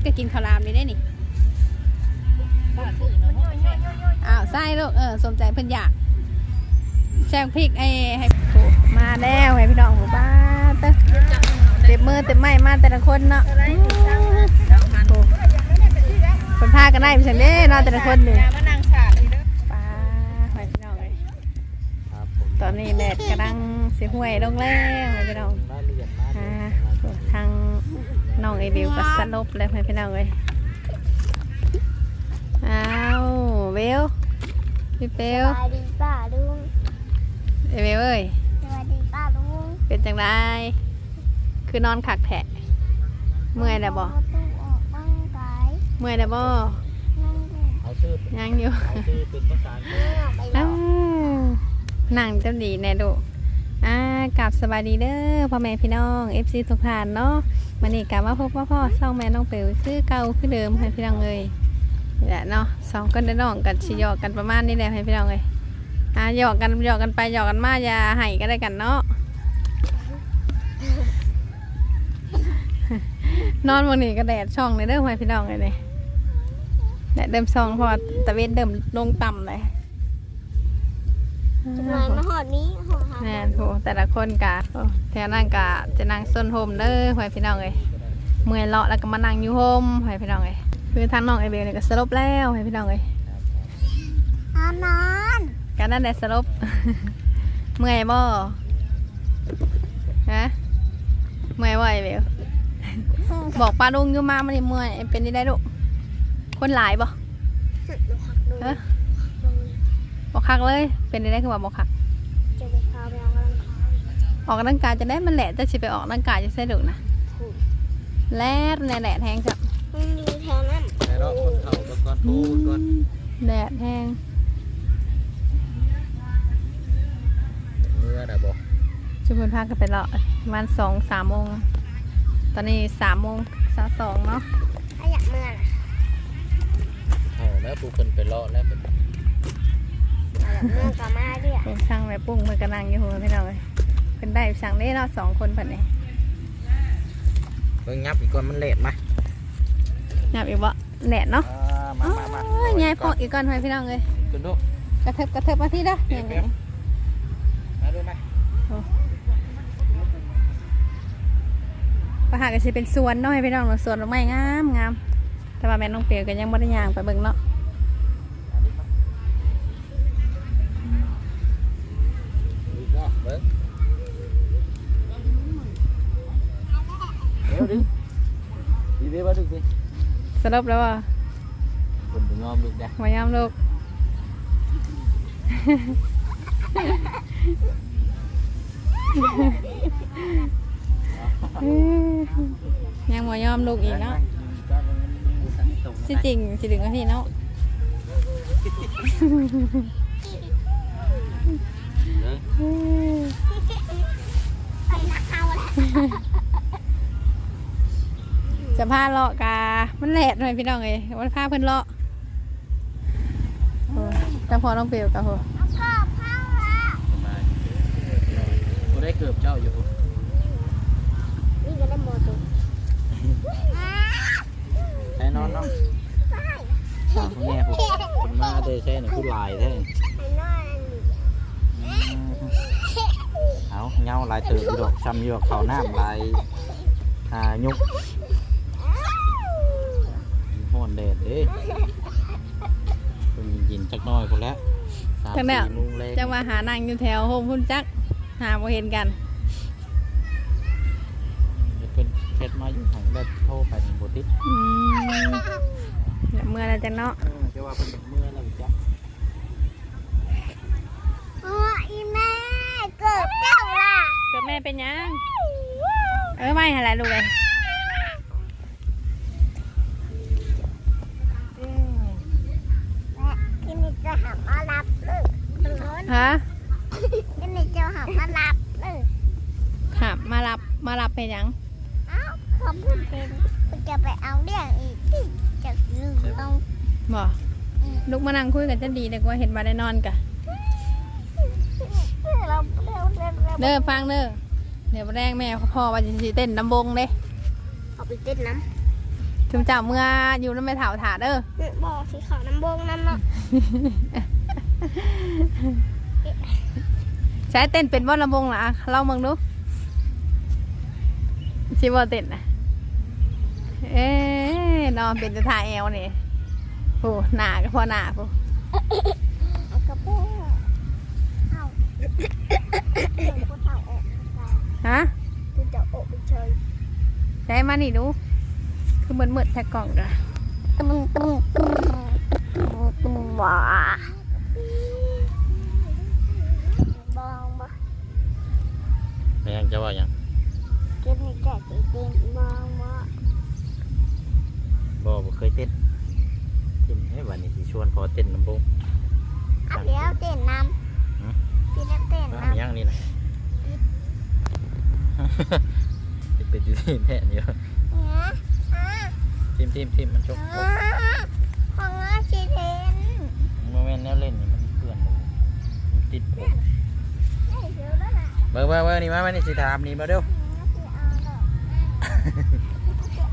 ชรก็กินข้าวรามนี่ได้นี่ป้าซื้อเนาะไม่ใช่อ้าวไส้ลูกเออสมใจเพิ่นอยากแช่งพริกไอ้ให้โอ้มาแล้วให้พี่น้องหมู่บ้านเต้อเต็มมือเต็มไม้มาแต่ละคนเนาะโอ้คนพากันได้พี่สันเด้เนาะแต่ละคนนี่ยามานั่งฉากนี่เด้อป้าให้พี่น้องเลยครับผมตอนนี้แดดกำลังสิห่วยลงแล้วให้พี่น้องรายละเอีย น้องไอบิวก็สลบแล้วให้พี่น้องเลยอ้าวเบลพี่เบลสวัสดีป้าลุงไอเบลเอ้ยสวัสดีป้าลุงเป็นจังไดคือนอนขักแผะเมื่อยแล้วบ่ประตูออกบ้างกายเมื่อยแล้วบ่นั่งดูเอาชื่อยังอยู่เอาชื่อเป็นภาษาอังกฤษเมื่อไปหลอ้าอกวนั่งจำดีแน่ดู อ่ากลับสบายดีเด้อพ่อแม่พี่น้อง FC ทุกท่านเนาะมันนี่กลับมาพบว่าพ่อช่องแม่น้องเป๋วคือเก่าคือเดิมให้พี่น้องเลยแหละเนาะสองคนได้น้องกันชิหยอกกันประมาณนี้แหละให้พี่น้องเลยอ่าหยอกกันหยอกกันไปหยอกกันมาอย่าให้ก็ได้กันเนาะนอนวันนี้ก็แดดช่องเลยเด้อให้พี่น้องเลยเนี่ยแดดเดิมช่องพอตะเวนเดิมลงต่ำเลย ทำไมมาหอดนี้หอดหาแม่นโหแต่ละคนกะโอ้แถวนั่งกะจะนั่งส้นโฮมเด้อหอยพี่น้องเลยเมื่อยเลาะแล้วก็มานั่งอยู่โฮมหอยพี่น้องเลยคือทางน้องไอเบลเนี่ยก็สลบแล้วหอยพี่น้องเลยอานอนการนั่นแหละสลบเมื่อยบ่ฮะเมื่อยบ่ไอเบลบอกป้าลุงอยู่มามันนี่เมื่อยเป็นได้ได้ลูกคนหลายบ่ดูขักดูฮะ บอกคักเลย เป็นได้ได้คือว่าบอกคักจะไปพาไปเอากำลังกายออกกำลังกายจะได้มันแหละจะสิไปออกกำลังกายจะใส่ดุนะแลดแน่แหละแทงจ้ะมันอยู่แถวนั้นแต่เราคนเข่าตะกอนพูดก่อนแดดแห้งเมื่อไหร่บอกชุมพลพากันไปเลาะประมาณสองสามโมงตอนนี้สามโมงสาสองเนาะถ้าอยากเมื่อน่ะเอาแล้วผู้คนไปเลาะแล้วเป็นถ้าอยาก เมื่อก็มาเรื่อยเป็นช่างแม่ปุ้งเพิ่นกำลังอยู่หัวพี่น้องเลยเป็นได้สั่งได้เนาะสองคนเพิ่นนี่เบิ่งยับอีกก่อนมันเลดมานับอีกบ่แดดเนาะอ่ามามามาโอ้ยยายพอกอีกก่อนให้พี่น้องเลยขึ้นดูกระเทิบกระเทิบมาที่เด้อนี่นี่มาดูไหมปลาหาก็สิเป็นสวนเนาะให้พี่น้องเนาะสวนดอกไม้งามงามแต่ว่าแม่น้องเปียวก็ยังบ่ได้ย่างไปเบิ่งเนาะ ยวดิดีเด้มาดูดิสรุปแล้วว่าคนไปยอมลูกได้มายามลูกยังมายอมลูกอีกเนาะที่จริงสิถึงนาทีเนาะไปนักเอาละจะพาเลาะกา มันแหลดหน่อยพี่น้องเอ้ยวันพาเพิ่นเลาะโอ้ยแต่พอน้องเปลวกับโหเอาพ่อพ่อละกูได้เกือบเจ้าอยู่นี่ก็ได้โมตุใช้นอนเนาะแง่ผมคนมาได้ใช่หนึ่งผู้ลายแท้ไอ้น้อยอันนี้เอาเงาลายเติบอยู่ดอกช้ำอยู่ดอกเขาน้ำลายหายุกห้ อนแดดเด้เป็นยินจักหน้อยคนแล้วสามจังแนวสี่โมงแรงจังว่าหานางอยู่แถวโฮมพุ่นจัก หาบ่เห็นกัน เป็นเพชรมาอยู่ของแบบโทรไปในโบติดอืมเดี๋ยวเมื่อไรจังเนาะเออจะว่าเป็นเมื่อแล้วจ้ะอ๋ออีแม่เกิดเจ้าล่ะ เกิดแม่เป็นหยัง เออไม่อะไรลูกเลย หามารับเลยร้อนฮะที่นี่จะหามารับเลยถามมารับมารับเป็นหยังเอ้าเขาพูดเป็นคุณจะไปเอาเรื่องอีกที่จะลืมตงบ่ลูกมานั่งคุยกันจะดีเลยกว่าเห็นมาได้นอนกะเราเร็วเร็วเร็วเด้อฟังเด้อเดี๋ยวแรงแม่พ่อว่าจะเต้นลำวงเด้เอาไปเต้นน้ำ จุมเจ้าเมื่ออยู่น้ำไม่เถาถาเด้อบอกสีขาวน้ำบงนั่นเนาะใช้เต้นเป็นบ่ลำวงล่ะเล่ามึงดูชิบ่เต้นนะเอ๊ะนอนเป็นจะทาแอลนี่โอ้หนาก็พอหนาพูเอากระโปรงเอาเดี๋ยวกูเท่าออกฮะกูจะออกไปเฉยใช้มานี่ดู คือเหมือนมืดแท็กกล่องจ้ะตึ้มตึ้มตึ้มตึ้มว้าบองบ่ไม่ยังจะว่าหยังเก็บให้แก่ใจเต็มบองบ่บ่บ่เคยเต้นเต้นให้วันนี้สิชวนพอเต้นน้ำบงเอาเดี๋ยวเต้นน้ำพี่เล่นเต้นว่าน้ำมีหยังนี่นะเป็นอยู่ที่แม่นี่เนี่ยอะ ทีมทีมทีมมันชกอะของอาชีเทนโมเมนต์แนวเล่นนี่มันเพื่อนเลยมันติดผมได้เดี๋ยวแล้วนะเบิ่งเบิ่งเบิ่งนี่มามานี่สิถามนี่มาเร็วเอาดอก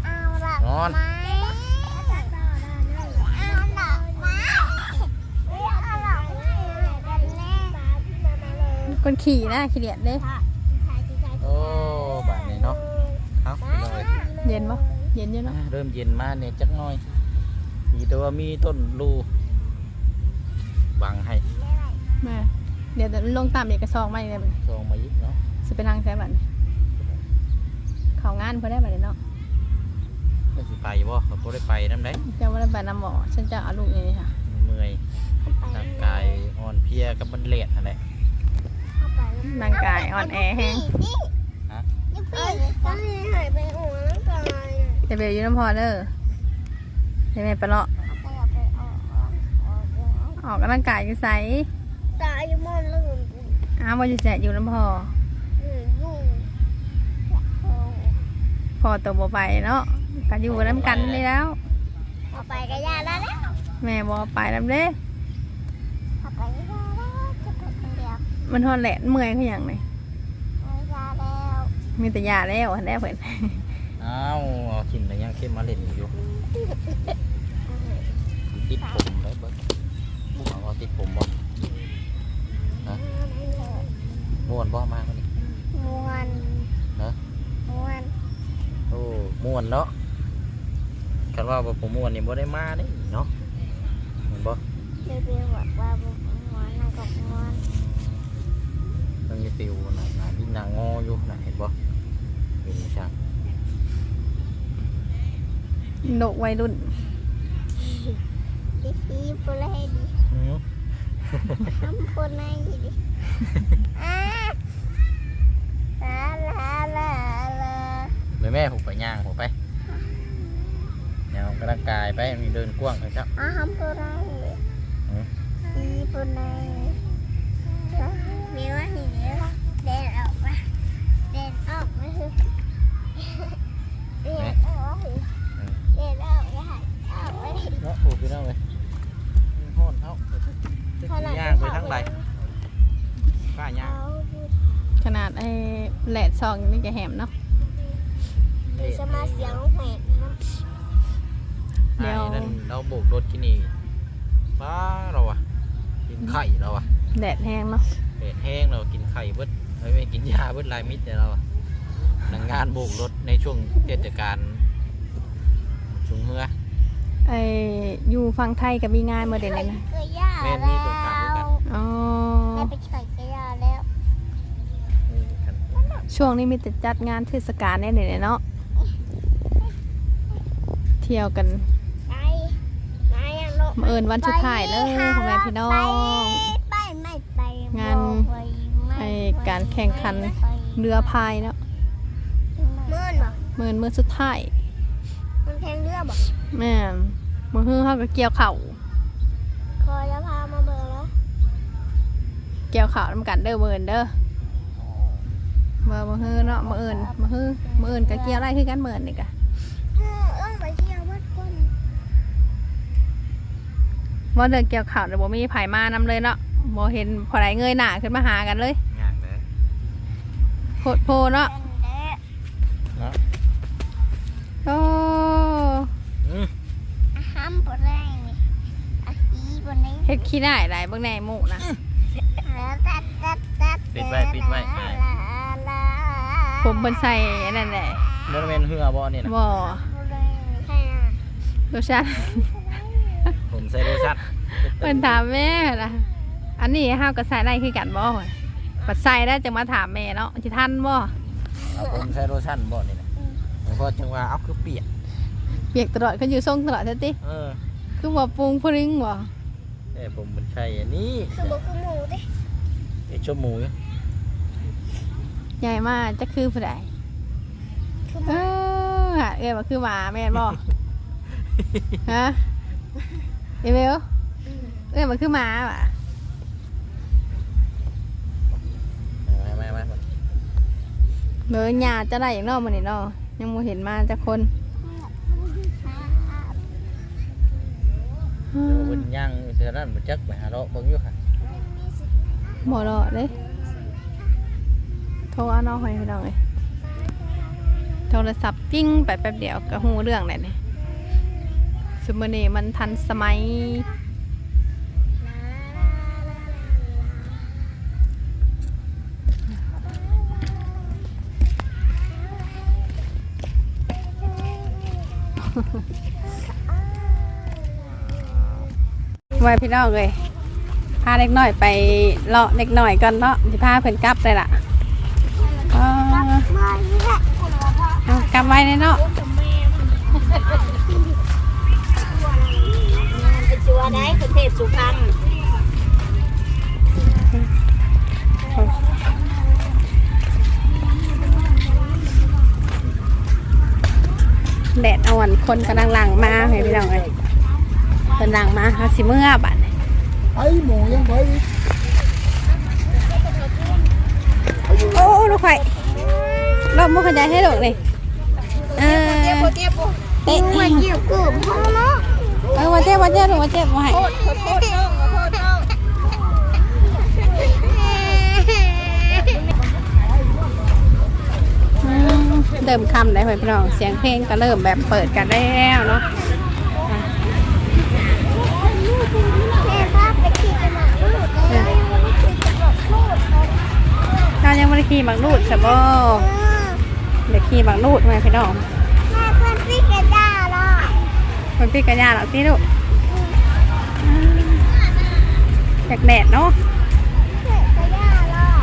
เอาดอกนอนไม้เอาดอกไม้เอาดอกไม้กันแน่คนขี่นะขี้เดียดเด้โอ้บาดนี้เนาะเอาไปเลยเย็นปะ เย็นอยู่เนาะอ่าเริ่มเย็นมาเนี่ยจักหน่อยมีแต่ว่ามีต้นลูบังให้มา เดี๋ยวจะลงตามเอกสารมาอีกเลยบัดนี้ซองมาอีกเนาะสิไปนั่งใช้บัตรเขางานเพื่อได้บัตรเนาะก็สิไปบ่ก็บ่ได้ไปนำได้เจ้าว่าได้บัตรนำหมอฉันจะเอาลูกนี่ค่ะเมื่อยร่างกายอ่อนเพลียกับมันเละนั่นแหละร่างกายอ่อนแอแห้งฮะนี่พี่ก็ให้หายไปหัวร่างกายจะเบลอยู่น้ำพอเด้อเดี๋ยวแม่ไปเลาะเอาไปเอาไปออกออกออกออกกำลังกายอยู่ใสตายอยู่มอนแล้วเงินอ้าวว่าอยู่แสอยู่น้ำพออยู่อยู่พอตัวบ่ไปเนาะก็อยู่น้ำกันนี่แล้วเอาไปก็ยาแล้วนะแม่บ่ไปน้ำเด้เอาไปก็ยาแล้วจะไปคนเดียวมันทอนแหลนเมื่อยคือหย่างไรเอายาแล้วมีแต่ยาแล้วหันได้เพิ่น อ้าวเอาขินอะไรยังเข้มมาเล่นอยู่ติดผมได้เบิดเอาเอาติดผมบ่ม่วนบ่มามื้อนี้มวนฮะมวนโอ้ม่วนเนาะคันว่าบ่ผมม่วนนี่บ่ได้มาเด้เนาะเห็นบ่เบลบอกว่าบุกมวนนั่นก็มวนมันมีฟิวน่ะน่ะมีหน้างออยู่น่ะเห็นบ่เห็นช่าง โดกวัยรุ่นดีดีพูดให้ดีอือทำพูดให้ดีอ่าลาลาลาลาไปแม่ผมไปย่างผมไปแนวกำลังกายไปมีเดินกว้างเลยครับอ่าทำพูดให้ดีพูดให้มีว่าหีเดียวเดินออกมาเดินออกมาเดินออกเดินออกมาออกไป เนาะโอ้พี่น้องเลยห้อนเท้าจะย่างไปทั้งไรกล้าย่างขนาดไอ้แหลดซองนี่จะแหมเนาะเดี๋ยวจะมาเสียงแหบนะเดี๋ยวไอ้นั่นเราโบกรถที่นี่ป้าเราอะกินไข่เราอะแดดแห้งเนาะเด็ดแห้งเรากินไข่เบิดไม่ไม่กินยาเบิดลายมิดเนี่ยเราอะหนังงานโบกรถในช่วงเทศกาลชุงเฮือ ไอ้อยู่ฝั่งไทยก็มีงานเมื่อเดือนนี้นะเกยย่าแม่นมีแล้วตรงกลางด้วยกัน อ๋อแม่ไปใส่เกยย่าแล้วนี่กันช่วงนี้มีแต่จัดงานเทศกาลแน่เลยเนาะเที่ยวกันไปไปอะลูกมาเอิญวันสุดท้ายเลยพ่อแม่พี่น้อง ไปไม่ไปงานไปไม่ไอ้การแข่งขัน เรือพายเนาะเมื่อนบ่เมื่อเมื่อสุดท้ายมันแข่งเรือบ่ แม่นมือฮือเขาก็เกี่ยวเข่าคอยจะพามาเบอร์แล้วเกี่ยวเข่าน้ำกันเด้อเบิร์นเด้อเบอร์มือฮือเนาะมือเอิญมือฮือมือเอิญก็เกี่ยวไรคือกันเบิร์นนี่กะเออเอิ้งไปเที่ยววัดก่อนว่าเดินเกี่ยวเข่าแต่บ่มีไผมานำเลยเนาะบ่เห็นพอไหเงยหน้าขึ้นมาหากันเลยงานเลยโคตรโพเนาะเป็นเด้อ เนาะ โอ้ ดขี้ได้หลายเบางแน่หมูนะปิดไว้ปิดไว้อ่าผมบนใส่อันนั่นแหละบริเวณเหือบ่นี่นะบ่รสชาติ ผมใส่โลชั่นเพิ่นถามแม่ล่ะอันนี้ห้าวกับใส่ได้คือกันบ่ปัดใส่ได้จะมาถามแม่เนาะสิทันบ่เอาผมใส่โลชั่นบ่นี่นะเพราะจังว่าเอาคือเปียกเปียกตลอดเขาอยู่ทรงตลอดแท้ติเออคือบ่ปรุงพริ้งบ่ แต่ผมมันใช่อันนี้คือบอกคือหมูดิไอ้ชั่วหมูอยู่ใหญ่มากจะคือผู้ใดคือหเอมูอเอ้ยว่าคือหมาแม่นบ่ ฮะเอเวลเอ้ยมันคือหมาว่ะมามามามาเนื้อหยาจะได้อย่างเนอกมันนี่เนาะยังบ่เห็นมาจากคน เดี๋ยวมันย่างอยู่เท่านั้นมันจักไปหาเลาะเบิ่งอยู่ค่ะบ่รอดเลยโทรเอาน้องให้พี่น้องเลยโทรศัพท์กิ้งไปแป๊บเดียวก็หูเรื่องเลยนี่สมัยนี้มันทันสมัย ไว้พี่น้องเลยพาเล็กน้อยไปเลาะเล็กน้อยก่อนเนาะจะพาเพิ่นกลับเลยล่ะกลับไว้เลยเนาะจัวได้ประเทศสุพรรณแดดอ่อนคนกำลังหลังมาให้พี่น้องเลย เพิ่นหลังมาหาสิเมื่อบัดนี้ไอ้หมูยังไปอีกโอ้ลูกไข่รอบมุกขยายให้ลูกเลยเออเจ็บปวดเจ็บปวดเตะมาเกี่ยวกับพ่อเนาะเออวันเจ็บวันเจ็บลูกวันเจ็บมาให้ขอโทษน้องขอโทษน้องอืมเริ่มคำได้พี่น้องเสียงเพลงก็เริ่มแบบเปิดกันแล้วเนาะ แม่พาไปขี่กระหน่ำลูกเลยขี่กระหน่ำลูกเลย เรายัง ไม่ได้ขี่บังรูดสบอเดี๋ยวขี่บังรูดมาพี่น้องแม่เพื่อนพี่กระด้าเนาะมันพี่กระยาหรอกพี่ลูกอยากแดดเนาะเพื่อนกระด้าเนาะ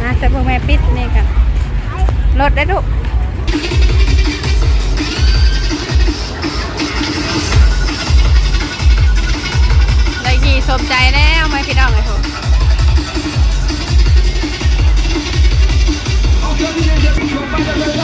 อะจะเพิ่งแม่ปิดนี่กันรถได้ลูกได้ขี่สมใจแล้วไหมพี่น้องไอ้ทุก Jogue, jogue, jogue,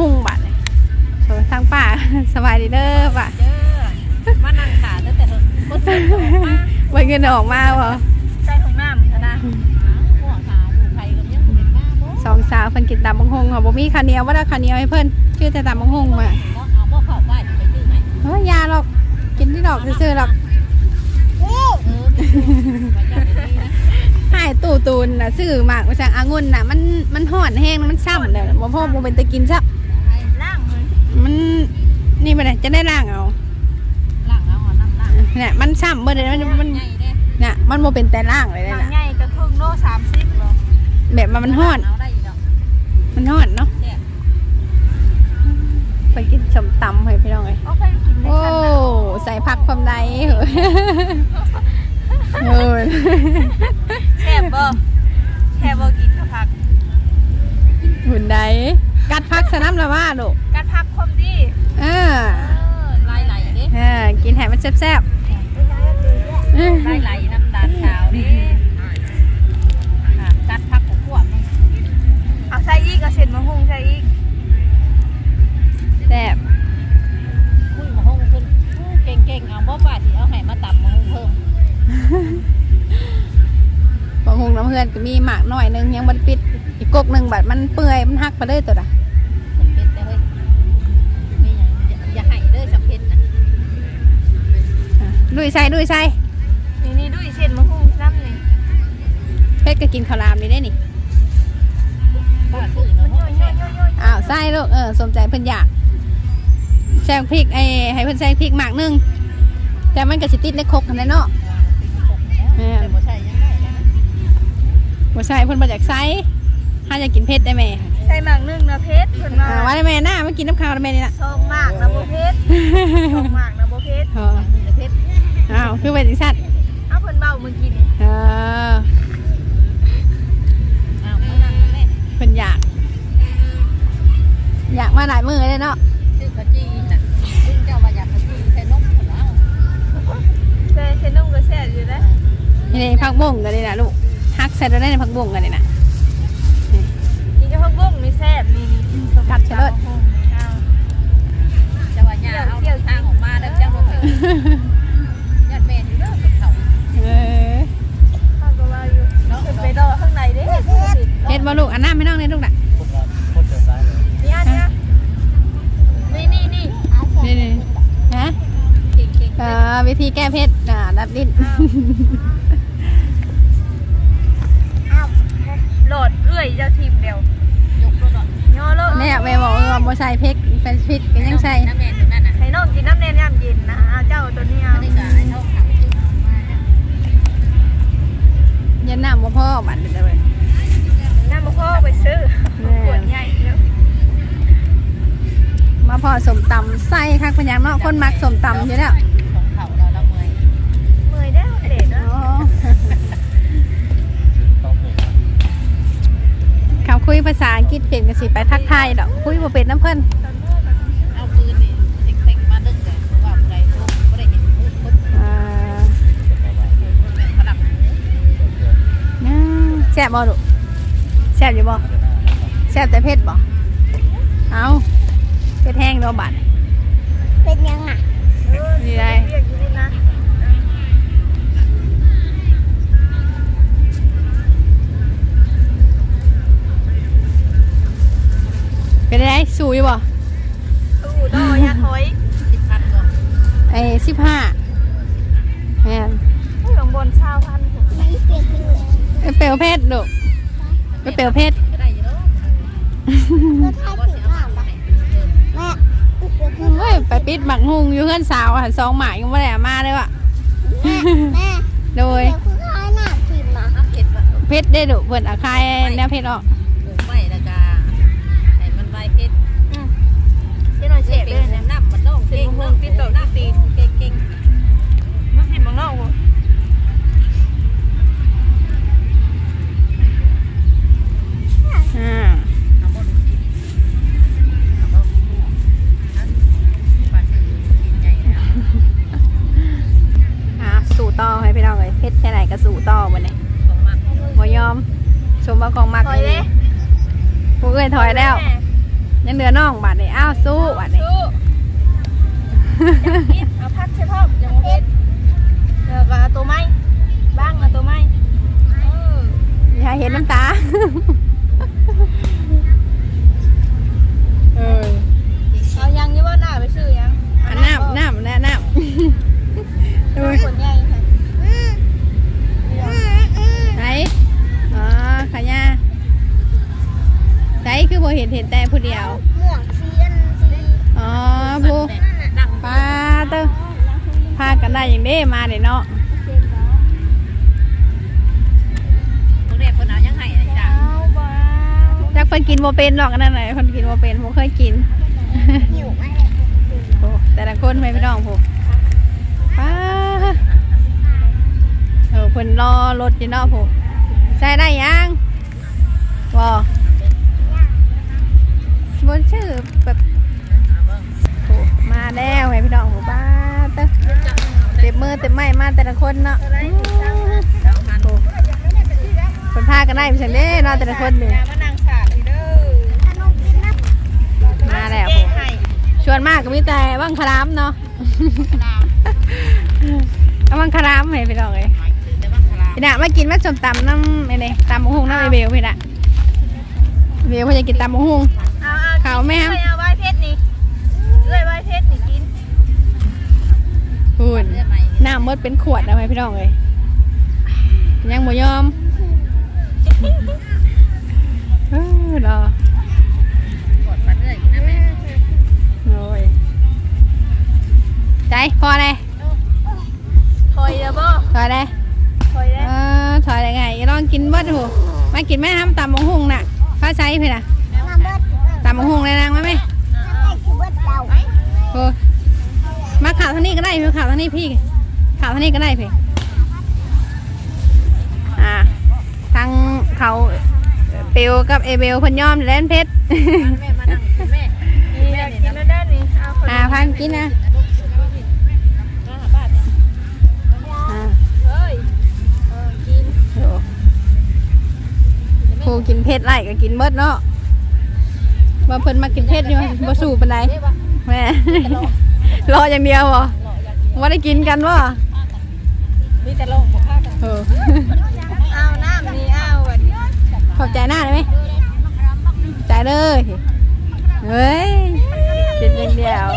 หุ่งบัดเลยโชว์ทางป่า สบายดีเด้อป่ะเด้อมานั่งขาตั้งแต่ปวดไว้เงินออกมาบ่ใส่ของน้ำนะหัวขาอยู่ใครกับยังเป็นหน้าบ่สองสาวเพิ่นกินตำบังหงค่ะบ่มีข้าวเหนียวว่าได้ข้าวเหนียวให้เพิ่นชื่อแต่ตำบังหงมาเนาะเอาบ่เข้าไปไปซื้อให้เฮ้ยยาหรอกกินที่ดอกซื่อๆหรอกเออมันจะได้ดีนะหายตู่ตูนน่ะซื้อมากมาจากองุ่นน่ะมันมันห่อนแห้งมันซ้ำเลยบ่พ่อบ่เป็นตะกินซับให้ล่างเลย มันนี่บ่ได้จะได้ล้างเอาล่างแล้วเอาน้ำล่างเอเนี่ยมันซ้ำเบิดเลยมันมันใหญ่เด้เนี่ยมันโมเป็นแต่ล่างเลยหลังนะใหญ่ก็ครึ่งโลสามสิบเหรอแบบมันมันห้อนเอาได้อยู่ดอกมันห้อนเนาะเนี่ยไปกินสมตำให้พี่น้องเลยเอาไปกินได้โอ้คันนะใส่ผักความใดเหรอเออแซ่บบ่แซ่บบ่กินกับผักหุ่นใดกัดผักสน้ำละว่าลูก เออเออลายไหลเด้เออกินแหมมันแซ่บๆเออลายไหลน้ำตาลขาวนี่ค่ะกัดผักของพวกนี่เอาใส่อีกเอาเส้นมะฮุ่งใส่อีกแซ่บคุยมะฮุ่งขึ้นเก่งๆเอาบ่ป้าสิเอาให้มาตำมะฮุ่งเพิ่มบางหงน้ำเพื่อนก็มีหมากหน่อยหนึงยังมันปิดอีกกกหนึ่งบัดมันเปื่อยมันหักไปเลยตัวละ ดุยใส่ดุยใส่นี่นี่ด้วยเส้นมะฮุ่งซ้ำนี่เพชรก็กินข้าวรามนี่ได้นี่ป้าซื้อมะฮุ่งแซ่บอ้าวใส่ลูกเออสมใจเพิ่นอยากแซงพริกไอ้ให้เพิ่นใส่พริกหมากหนึงแต่มันก็สิติดในครกนั่นแหละเนาะแต่บ่ใช่ยังได้นะบ่ใส่เพิ่นบ่อยากใส่ถ้าอยากกินเผ็ดได้แม่ใส่หมากนึ่งนะเพชรเพิ่นมาอ่าว่าได้แม่นะมากินน้ำข้าวได้แม่นี่ล่ะซองหมากนะบ่เพชรซองหมากนะบ่เพชรเออนะเพชรอ้าวคือเป็นจังซั่นเอาเพิ่นเบาเมื่อกี้นี่เอออ้าวมานั่งแม่เพิ่นอยาก อยากมาหลายมื้อเลยเนาะชื่อกะจีน่ะซึ่งเจ้าว่าอยากกะจีใส่นมพุ่นเอาใส่ใส่นมก็แซ่บอยู่นะนี่ผักบุ้งกันเลยนะลูกฮักใส่ได้ในผักบุ้งกันเลยนะนี่ก็ผักบุ้งนี่แซ่บนี่นี่กัดเฉลิดเอาจะว่าหญ้าเอาทางออกมาแล้วจังบ่เพิ่น บ่ลูกอันน้ำไม่น้องเลยลูกน่ะคนละคนเดียวซ้ายเลยเนี่ยเนี่ยนี่นี่นี่นี่นี่ฮะเก่งเก่งเอ่อวิธีแก้เผ็ดอ่าดับดิ้นโหลดเอื้อยเจ้าทีมเดียวยกรถย่อรถแม่แม่บอกเออบ่ใส่เผ็ดเป็นพริกก็ยังใส่น้ำแม่อยู่นั่นน่ะให้น้องกินน้ำแน่น้ำเย็นนะเอาเจ้าตัวนี้เอานี่ก็ไอ้เท่าขาวชื่อมาเนี่ยยันน้ำบ่พอบัดเดี๋ยวเลย น้ำมะพร้าวไปซื้อขวดใหญ่แล้วมาพอสมตำใส่คักเป็นหยังเนาะคนมักสมตำอยู่แล้วของเขาเราละเมยเมยได้เด็ดอ๋เนาะอต้องเห็นเขาคุยภาษาอังกฤษเป็นก็สิไปทักทายดอกคุยบ่เป็นน้ำเพิ่นเอาปืนนี่เต็งๆมาดึงเลยว่าอะไรก็ได้เห็นพูดปุ๊บอ่าเป็นพลังอืมแซ่บบ่ลูกแซ่บอยู่บ่แซ่บแต่เผ็ดบ่เอาเผ็ดแห้งเนาะบัดเป็นยังอะนี่ได้เรียกอยู่นะเป็นไงสูอยู่บ่ตู้ต่อยาถอยสิบพันก่อนไอ้สิบห้าแม่นผู้หลงบนชาวพันนี่เปลี่ยนเลยไปเปลวเพชรลู กไปเปลวเพชรก็ได้อยู่แล้วก็ถ้าถึงอะแม่แม่เฮ้ยไปปิดหมักฮุงอยู่เพื่อนสาวหันสองหมากยังไม่ได้เอามาเลยว่ะแม่โดยเปลี่ยนคือข้าวหน้าทิมอะเอาเผ็ดว่ะเพชรได้ดุเพิ่นเอาคายแนวเพชรออกปลูกไว้แล้วก็ให้มันใบเผ็ดเจ้าหน่อยเฉดเลยนะน้ำมันน้องเก่งน้งติดต่อติดตีนเก่งเก่งมัน หญ่นะอ่าสู่ต่อให้พี่น้องเลยเพชรแค่ไหนก็สู่ต่อวันนี้ของมันบ่ยอมชมว่าของมักถอยเลยผู้เอ้ยถอยแล้วยังเหลือน้องบาดนี้อ้าวสู้บาดนี้สู้กินเอาพักใช่พ่อยังบ่เผ็ดแล้วก็เอาตัวไม้บ้างเอาตัวไม้เอออย่าเห็นน้ำตา เห็นเห็นแต่ผู้เดียว หมวกเชียนสีอ๋อผู้ดังปลาเตอพากันกันได้อย่างนี้มาเดี๋ยวเนาะพวกเด็กคนเอายังไงอะไรจ้ะเอาบ่จักเพิ่นกินโมเป็นหรอกอันนั่นไหนเพิ่นกินโมเป็นผมเคยกินหิวมากเลยโอ้แต่ละคนไม่พี่น้องผมป้าเออเพิ่นรอรถอยู่เนาะผมใช้ได้ยังบ่ บนชื่อแบบโอ้มาแล้วไงพี่น้องผมป้าเต้อเต็มมือเต็มไม้มาแต่ละคนเนาะโอ้คนพากันได้ไม่ใช่เด้เนาะแต่ละคนนี่มานั่งฉากนี่เด้อขนมกินนะมาแล้วผมชวนมากก็มีแต่ว่างคารามเนาะเอาว่างคารามให้พี่น้องเลยแต่ว่าคาราพี่น่ะมากินมาสมตำน้ำไอ้นี่ตำมะฮุงน้ำไอเบลพี่น่ะเบลเพิ่นจะกินตำมะฮุงเอาเอา ขาวแม่มเอาไว้เพชรนี่เอ้ยไว้เพชรนี่กินพูนน้ำมดเป็นขวดเอาไหมพี่น้องเลยยังบ่ยอมเออรอกดปัดเลยกินนะแม่โอ้ยใจพอเลยถอยเด้อบ่ถอยเลยถอยเอเด้ออถอยได้ไงลองกินเบิดหูมากินแม่ทำตำมะฮุงน่ะฟ้าใช้พี่น่ะมาเบิ ดตามมะฮุงเลยนางไหมไหมน้ำแม่คือเบิดเดาโอ้มาข่าวทางนี้ก็ได้พี่ข่าวทางนี้พี่ข่าวทางนี้ก็ได้พี่อ่าทางเขาเปียวกับเอเบลเพิ่นยอมแลนเพชรแม่มานั่งกินแม่กินแม่กินแล้วได้นี่เอาคนอ่าพันกินนะอ่าเฮ้ยเออกินโอ้ผู้กินเพชรไล่ก็กินเบิดเนาะ ว่าเพิ่นมากินเพชรอยู่บ่สู้ปานใดเด้บ่แม่รออย่างเดียวบ่ว่าได้กินกันบ่มีแต่ลงบ่พากันเออเอาน้ำนี่เอาวันนี้ขอบใจหน้าได้ไหมใจเลยเฮ้ยกินอย่างเดียว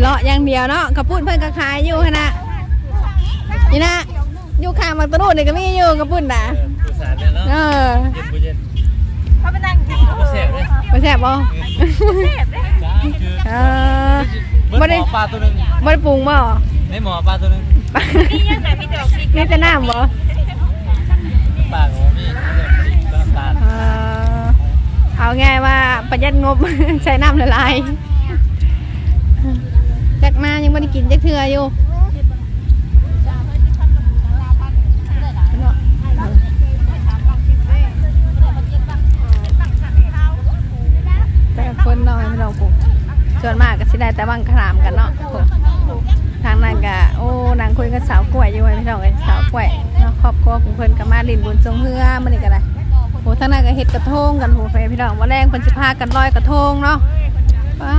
เลาะอย่างเดียวเนาะกระปุ้นเพิ่นก็ขายอยู่ขนาดนี่นะอยู่ข้างมักตะโนดนี่ก็มีอยู่กระปุ้นน่ะ ผู้สารเนี่ยเนาะเออเย็นบ่เย็นเขาไปนั่งกินบ่แซ่บเลยบ่แซ่บบ่จ้าคือเออเบิ้ลหมอปลาตัวหนึงบ่ได้ปรุงบ่ไม่หมอปลาตัวหนึงนี่ยังไงมีแต่พริกมีแต่น้ำบ่ปลาของมีน้ำตาลเออเอาง่ายว่าประหยัดงบใช้น้ำละลายจักมายังไม่ได้กินจักเทืออยู่แต่ คนน้อยไม่เราปลูกส่วนมากก็สิได้แต่บางขามกันเนาะปลูกทางนั้นก็โอ้นางคุยกับสาวกล้วยอยู่ไว้พี่น้องไอ้สาวกล้วยเนาะครอบครัวของเพิ่นก็มาลินบุญทรงเฮือมื้อนี้ก็ได้โหทางนั้นก็เฮ็ดกระทงกันโหแฟนพี่น้องว่าแรงเพิ่นสิพากันลอยกระทงเนาะว้า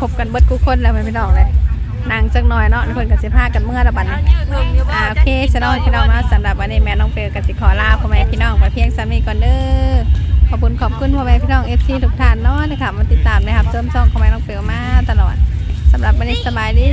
คบกันเบิดกูคนแล้วแฟนพี่น้องเลยนางจักหน่อยเนาะเพิ่นกับสิพากันเมื่อระบัดนี้อ่าโอเคสนองพี่น้องเนาะสำหรับวันนี้แม่น้องเปลก็สิขอลาพ่อแม่พี่น้องไปเพียงสามีก่อนเด้อขอบคุณขอบคุณพ่อแม่พี่น้องเอฟซีทุกท่านเนาะนะคะมาติดตามนะครับชมช่องของแม่น้องเปลมาตลอดสำหรับวันนี้สบายดี